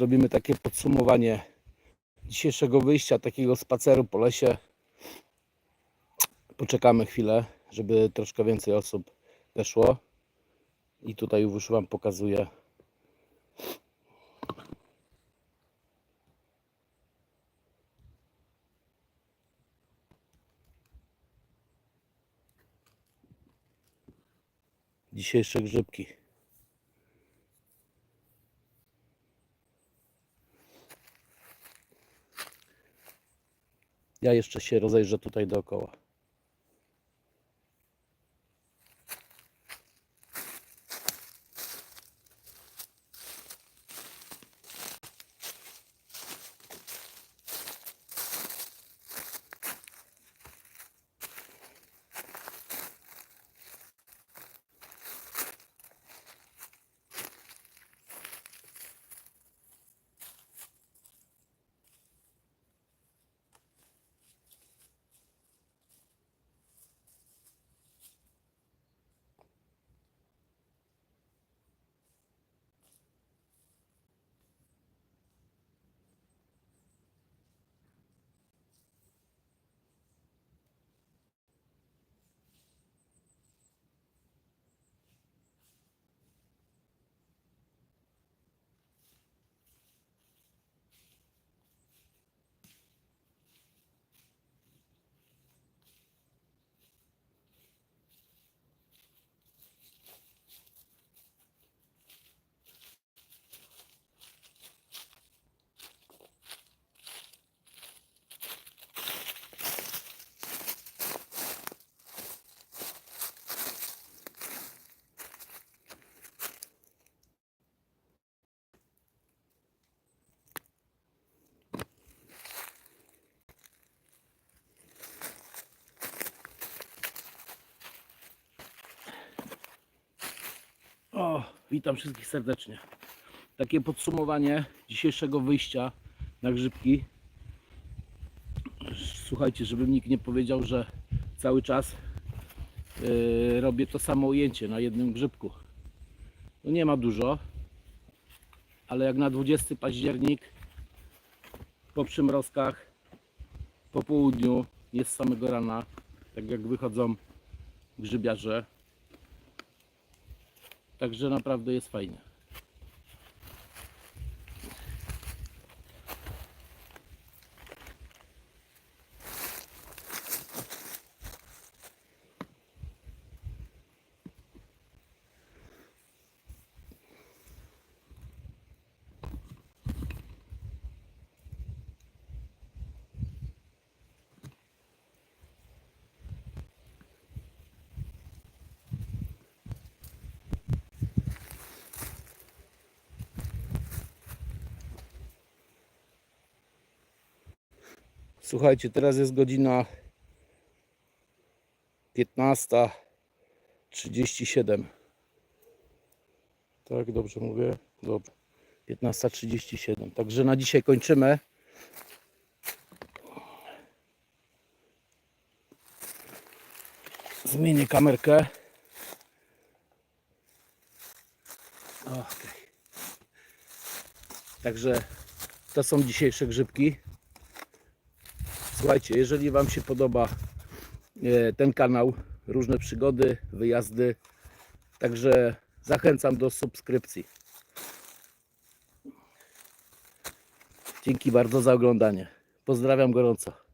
zrobimy takie podsumowanie dzisiejszego wyjścia, takiego spaceru po lesie. Poczekamy chwilę, żeby troszkę więcej osób weszło. I tutaj już Wam pokazuję. Dzisiejsze grzybki. Ja jeszcze się rozejrzę tutaj dookoła. O, witam wszystkich serdecznie. Takie podsumowanie dzisiejszego wyjścia na grzybki. Słuchajcie, żeby nikt nie powiedział, że cały czas yy, robię to samo ujęcie na jednym grzybku. No nie ma dużo, ale jak na 20 październik po przymrozkach, po południu, nie z samego rana, tak jak wychodzą grzybiarze, Także naprawdę jest fajnie. Słuchajcie, teraz jest godzina 15.37. Tak, dobrze mówię? Dobrze. 15.37. Także na dzisiaj kończymy. Zmienię kamerkę. Okej. Także to są dzisiejsze grzybki. Słuchajcie, jeżeli Wam się podoba e, ten kanał, różne przygody, wyjazdy, także zachęcam do subskrypcji. Dzięki bardzo za oglądanie. Pozdrawiam gorąco.